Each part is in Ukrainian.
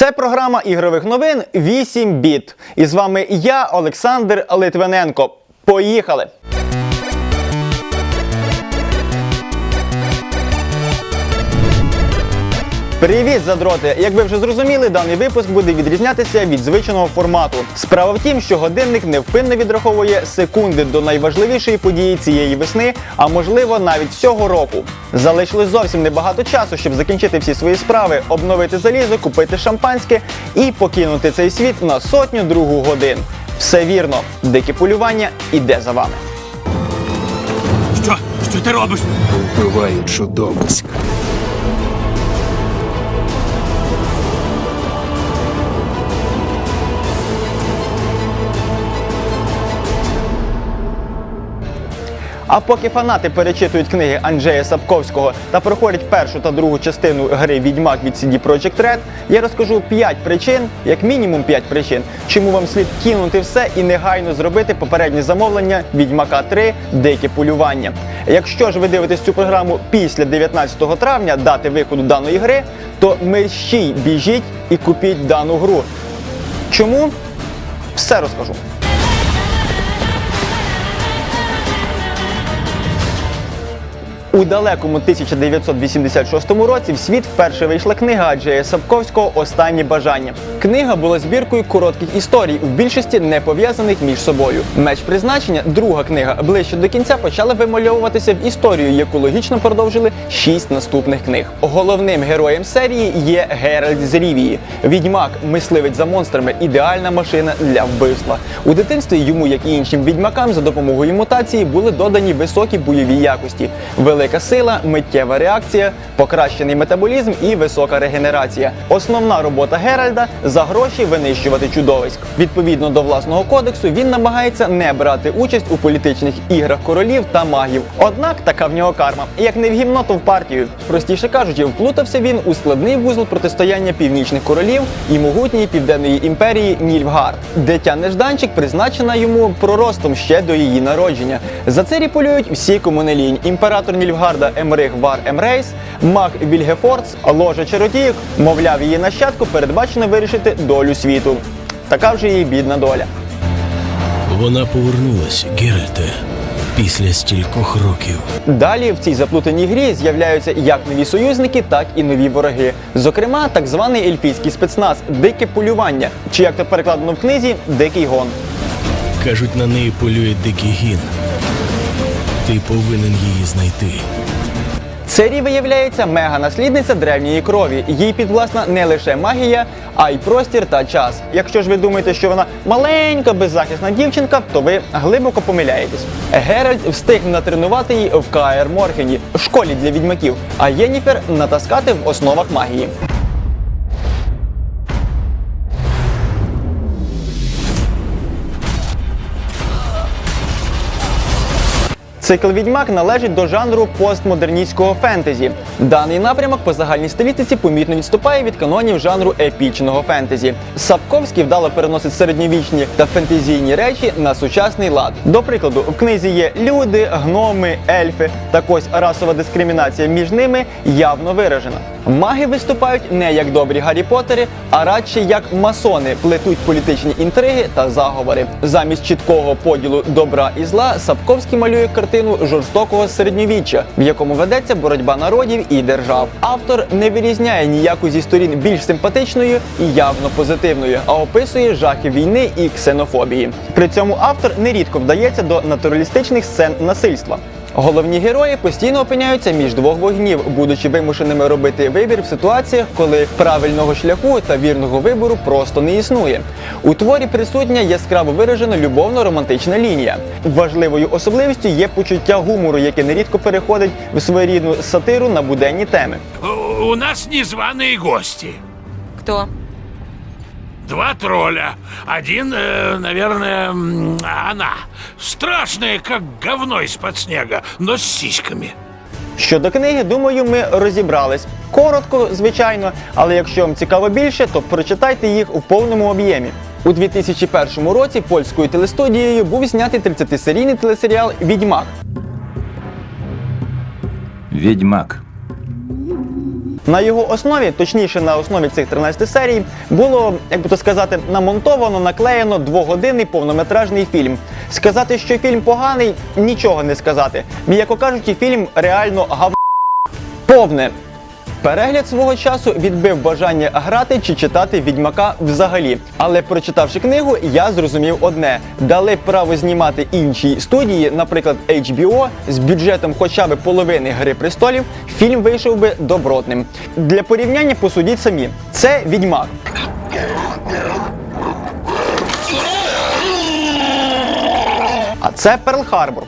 Це програма ігрових новин 8 біт. І з вами я, Олександр Литвиненко. Поїхали! Привіт, задроти! Як ви вже зрозуміли, даний випуск буде відрізнятися від звичного формату. Справа в тім, що годинник невпинно відраховує секунди до найважливішої події цієї весни, а можливо навіть всього року. Залишилось зовсім небагато часу, щоб закінчити всі свої справи, обновити залізо, купити шампанське і покинути цей світ на сотню другу годин. Все вірно, дике полювання іде за вами. Що? Що ти робиш? Вбиваю чудовиськ. А поки фанати перечитують книги Анджея Сапковського та проходять першу та другу частину гри Відьмак від CD Projekt Red, я розкажу 5 причин, як мінімум 5 причин, чому вам слід кинути все і негайно зробити попереднє замовлення Відьмака 3 Дике полювання. Якщо ж ви дивитесь цю програму після 19 травня, дати виходу даної гри, то мерщій біжіть і купіть дану гру. Чому? Все розкажу. У далекому 1986 році в світ вперше вийшла книга Аджея Сапковського Останнє бажання. Книга була збіркою коротких історій, в більшості не пов'язаних між собою. Меч призначення, друга книга, ближче до кінця почала вимальовуватися в історію, яку логічно продовжили шість наступних книг. Головним героєм серії є Геральт з Рівії. Відьмак, мисливець за монстрами, ідеальна машина для вбивства. У дитинстві йому, як і іншим відьмакам, за допомогою мутації були додані високі бойові якості, велика сила, миттєва реакція, покращений метаболізм і висока регенерація. Основна робота Геральда за гроші винищувати чудовиськ. Відповідно до власного кодексу, він намагається не брати участь у політичних іграх королів та магів. Однак така в нього карма, як не в гімно, то в партію. Простіше кажучи, вплутався він у складний вузол протистояння північних королів і могутньої південної імперії Нільфгард. Дитя Нежданчик призначена йому проростом ще до її народження. За це ріпулюють всі кому не лінь. Нільфгарда Емрих Вар Емрейс, маг Вільгефорц, ложа чародіїв, мовляв, її нащадку передбачено вирішити долю світу. Така вже її бідна доля. Вона повернулась, Геральте, після стількох років. Далі в цій заплутаній грі з'являються як нові союзники, так і нові вороги. Зокрема, так званий ельфійський спецназ дике полювання, чи як то перекладено в книзі Дикий гон. Кажуть, на неї полює дикий гін. Ти повинен її знайти. Цері виявляється мега-наслідниця древньої крові. Їй підвласна не лише магія, а й простір та час. Якщо ж ви думаєте, що вона маленька, беззахисна дівчинка, то ви глибоко помиляєтесь. Геральт встиг натренувати її в Каер Морхені, школі для відьмаків, а Єніфер натаскати в основах магії. Цикл Відьмак належить до жанру постмодерністського фентезі. Даний напрямок по загальній стилістиці помітно відступає від канонів жанру епічного фентезі. Сапковський вдало переносить середньовічні та фентезійні речі на сучасний лад. До прикладу, в книзі є люди, гноми, ельфи. Так ось расова дискримінація між ними явно виражена. Маги виступають не як добрі Гаррі Поттери, а радше як масони плетуть політичні інтриги та заговори. Замість чіткого поділу добра і зла Сапковський малює картину жорстокого середньовіччя, в якому ведеться боротьба народів і держав. Автор не вирізняє ніяку зі сторін більш симпатичною і явно позитивною, а описує жахи війни і ксенофобії. При цьому автор нерідко вдається до натуралістичних сцен насильства. Головні герої постійно опиняються між двох вогнів, будучи вимушеними робити вибір в ситуаціях, коли правильного шляху та вірного вибору просто не існує. У творі присутня яскраво виражена любовно-романтична лінія. Важливою особливістю є почуття гумору, яке нерідко переходить в своєрідну сатиру на буденні теми. У у нас незваные гости. Кто? Два тролля. Один, э, наверное, она. Страшная, как говно из-под снега, но с сиськами. Щодо книги, думаю, ми розібрались. Коротко, звичайно, але якщо вам цікаво більше, то прочитайте їх у повному об'ємі. У 2001 році польською телестудією був знятий 30-серійний телесеріал Відьмак. Відьмак. На його основі, точніше на основі цих 13 серій, було, як би то сказати, намонтовано, наклеєно двогодинний повнометражний фільм. Сказати, що фільм поганий, нічого не сказати. М'яко кажучи, фільм реально гав повне. Перегляд свого часу відбив бажання грати чи читати відьмака взагалі. Але прочитавши книгу, я зрозумів одне: дали право знімати іншій студії, наприклад, HBO, з бюджетом хоча б половини Гри престолів, фільм вийшов би добротним. Для порівняння посудіть самі: це відьмак. А це Перл Харбор.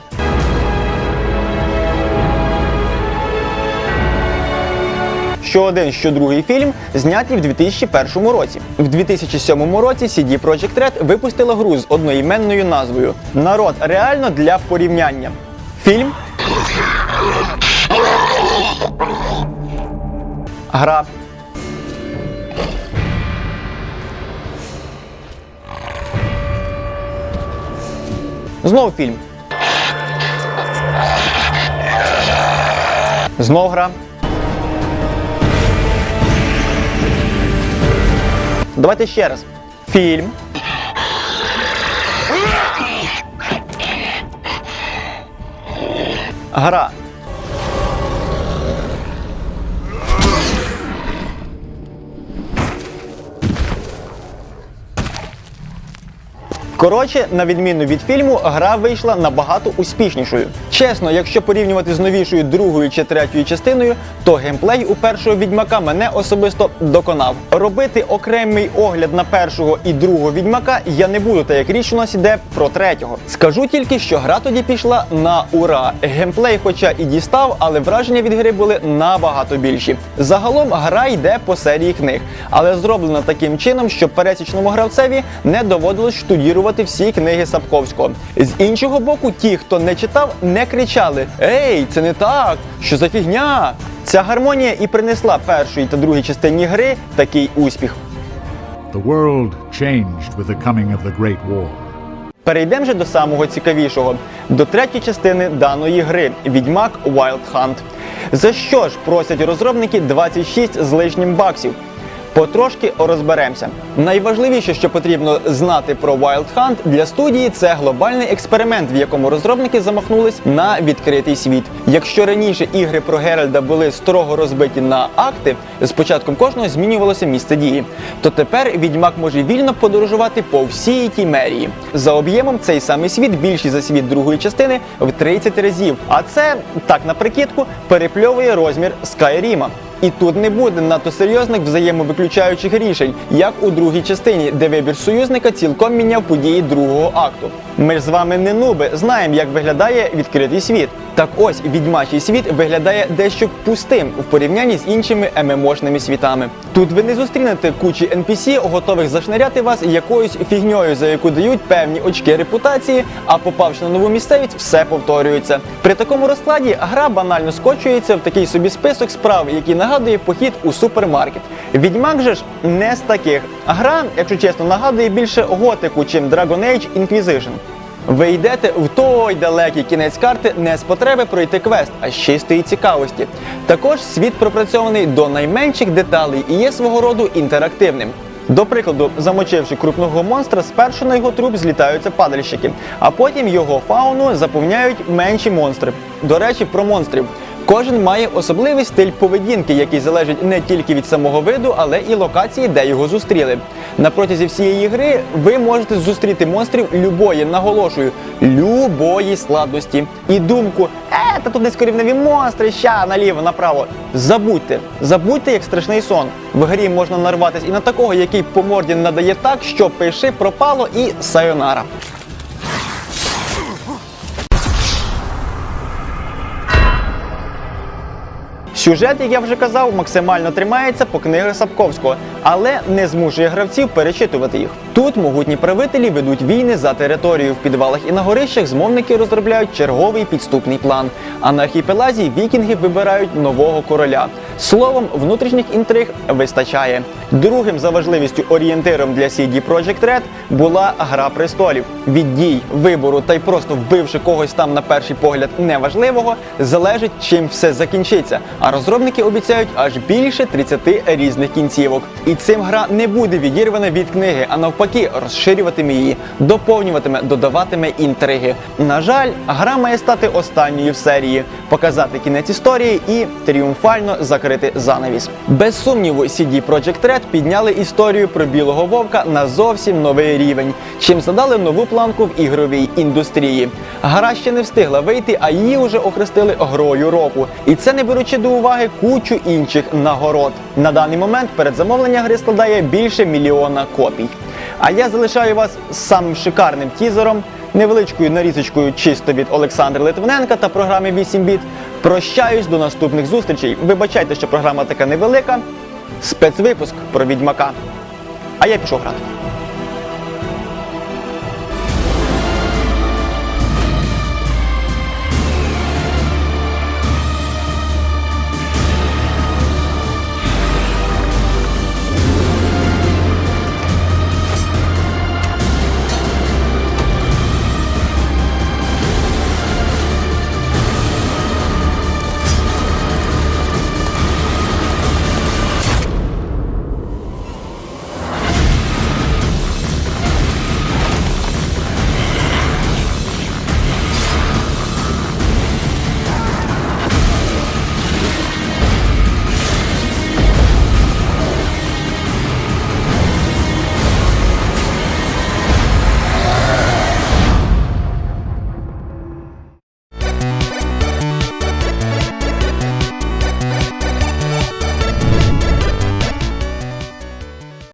Що один, що другий фільм зняті в 2001 році. В 2007 році CD Projekt Red випустила гру з одноіменною назвою Народ реально для порівняння. Фільм. Гра. Знову фільм. Знов гра. Давайте ще раз. Фільм. Гра. Коротше, на відміну від фільму, гра вийшла набагато успішнішою. Чесно, якщо порівнювати з новішою другою чи третьою частиною, то геймплей у першого відьмака мене особисто доконав. Робити окремий огляд на першого і другого відьмака я не буду, та як річ у нас іде про третього. Скажу тільки, що гра тоді пішла на ура. Геймплей, хоча і дістав, але враження від гри були набагато більші. Загалом гра йде по серії книг, але зроблена таким чином, щоб пересічному гравцеві не доводилось штудірувати всі книги Сапковського. З іншого боку, ті, хто не читав, не кричали: Ей, це не так! Що за фігня? Ця гармонія і принесла першій та другій частині гри такий успіх. The world changed with the coming of the Great War. Перейдемо же до самого цікавішого, до третьої частини даної гри Відьмак Wild Hunt. За що ж просять розробники 26 з лишнім баксів? Потрошки розберемося. Найважливіше, що потрібно знати про Wild Hunt для студії, це глобальний експеримент, в якому розробники замахнулись на відкритий світ. Якщо раніше ігри про Геральда були строго розбиті на акти, з початком кожного змінювалося місце дії, то тепер відьмак може вільно подорожувати по всій тій мерії. За об'ємом цей самий світ більший за світ другої частини в 30 разів. А це так на прикидку перепльовує розмір Скайріма. І тут не буде надто серйозних взаємовиключаючих рішень, як у другій частині, де вибір союзника цілком міняв події другого акту. Ми ж з вами не нуби, знаємо, як виглядає відкритий світ. Так ось відьмачий світ виглядає дещо пустим в порівнянні з іншими ММОшними світами. Тут ви не зустрінете кучі NPC, готових зашниряти вас якоюсь фігньою, за яку дають певні очки репутації, а попавши на нову місцевість, все повторюється. При такому розкладі гра банально скочується в такий собі список справ, який нагадує похід у супермаркет. Відьмак же ж не з таких. Гра, якщо чесно, нагадує більше готику, чим Dragon Age Inquisition. Ви йдете в той далекий кінець карти не з потреби пройти квест, а з чистої цікавості. Також світ пропрацьований до найменших деталей і є свого роду інтерактивним. До прикладу, замочивши крупного монстра, спершу на його труп злітаються падальщики, а потім його фауну заповняють менші монстри. До речі, про монстрів. Кожен має особливий стиль поведінки, який залежить не тільки від самого виду, але і локації, де його зустріли. На протязі всієї гри ви можете зустріти монстрів любої, наголошую, любої складності. І думку, е, та тут десь корівневі монстри, ща наліво, направо. Забудьте, забудьте, як страшний сон. В грі можна нарватися і на такого, який по морді надає так, що пиши пропало і сайонара. Сюжет, як я вже казав, максимально тримається по книгах Сапковського, але не змушує гравців перечитувати їх. Тут могутні правителі ведуть війни за територію. В підвалах і на горищах змовники розробляють черговий підступний план. А на архіпелазі вікінги вибирають нового короля. Словом, внутрішніх інтриг вистачає. Другим за важливістю орієнтиром для CD Projekt Red була Гра престолів. Від дій, вибору та й просто вбивши когось там на перший погляд неважливого, залежить чим все закінчиться. А розробники обіцяють аж більше 30 різних кінцівок. І цим гра не буде відірвана від книги, а навпаки, розширюватиме її, доповнюватиме, додаватиме інтриги. На жаль, гра має стати останньою в серії, показати кінець історії і тріумфально закрити занавіс. Без сумніву, CD Projekt Red підняли історію про білого вовка на зовсім новий рівень, чим задали нову планку в ігровій індустрії. Гра ще не встигла вийти, а її вже охрестили грою року. І це не беручи до уваги кучу інших нагород. На даний момент передзамовлення гри складає більше мільйона копій. А я залишаю вас з самим шикарним тізером, невеличкою нарізочкою чисто від Олександра Литвиненка та програми 8 біт. Прощаюсь до наступних зустрічей. Вибачайте, що програма така невелика. Спецвипуск про відьмака. А я пішов грати.